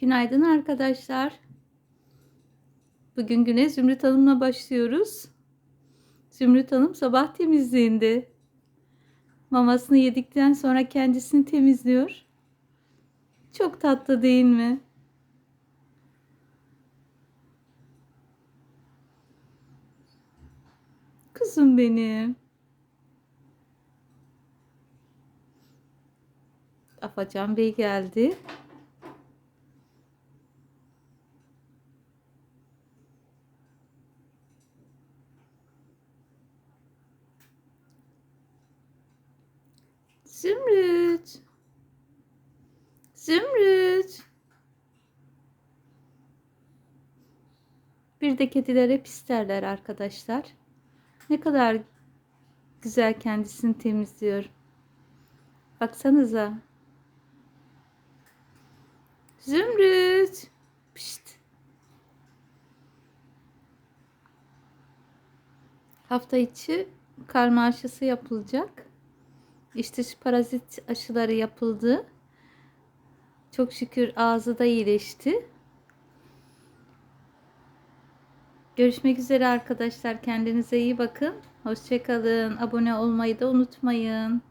Günaydın arkadaşlar. Bugün güne Zümrüt Hanım'la başlıyoruz. Zümrüt Hanım sabah temizliğinde. Mamasını yedikten sonra kendisini temizliyor. Çok tatlı değil mi? Kızım benim. Afacan Bey geldi. Zümrüt. Zümrüt. Bir de kediler hep isterler arkadaşlar. Ne kadar güzel kendisini temizliyor. Baksanıza. Zümrüt. Pişt. Hafta içi karma aşısı yapılacak. İşte şu parazit aşıları yapıldı. Çok şükür ağzı da iyileşti. Görüşmek üzere arkadaşlar. Kendinize iyi bakın. Hoşçakalın. Abone olmayı da unutmayın.